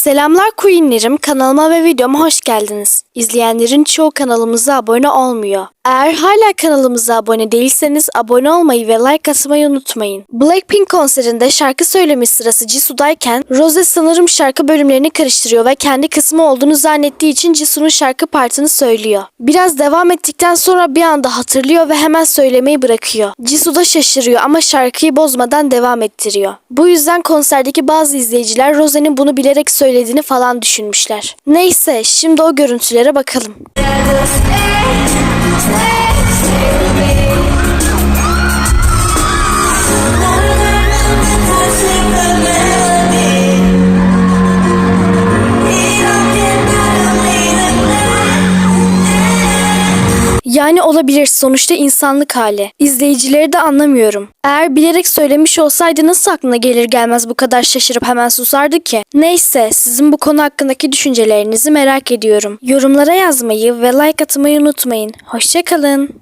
Selamlar Queen'lerim, kanalıma ve videoma hoş geldiniz. İzleyenlerin çoğu kanalımıza abone olmuyor. Eğer hala kanalımıza abone değilseniz abone olmayı ve like atmayı unutmayın. Blackpink konserinde şarkı söyleme sırası Jisoo'dayken Rose sanırım şarkı bölümlerini karıştırıyor ve kendi kısmı olduğunu zannettiği için Jisoo'nun şarkı partını söylüyor. Biraz devam ettikten sonra bir anda hatırlıyor ve hemen söylemeyi bırakıyor. Jisoo da şaşırıyor ama şarkıyı bozmadan devam ettiriyor. Bu yüzden konserdeki bazı izleyiciler Rose'nin bunu bilerek söylediğini falan düşünmüşler. Neyse şimdi o görüntülere bakalım. Yani olabilir sonuçta insanlık hali. İzleyicileri de anlamıyorum. Eğer bilerek söylemiş olsaydı nasıl aklına gelir gelmez bu kadar şaşırıp hemen susardı ki? Neyse sizin bu konu hakkındaki düşüncelerinizi merak ediyorum. Yorumlara yazmayı ve like atmayı unutmayın. Hoşçakalın.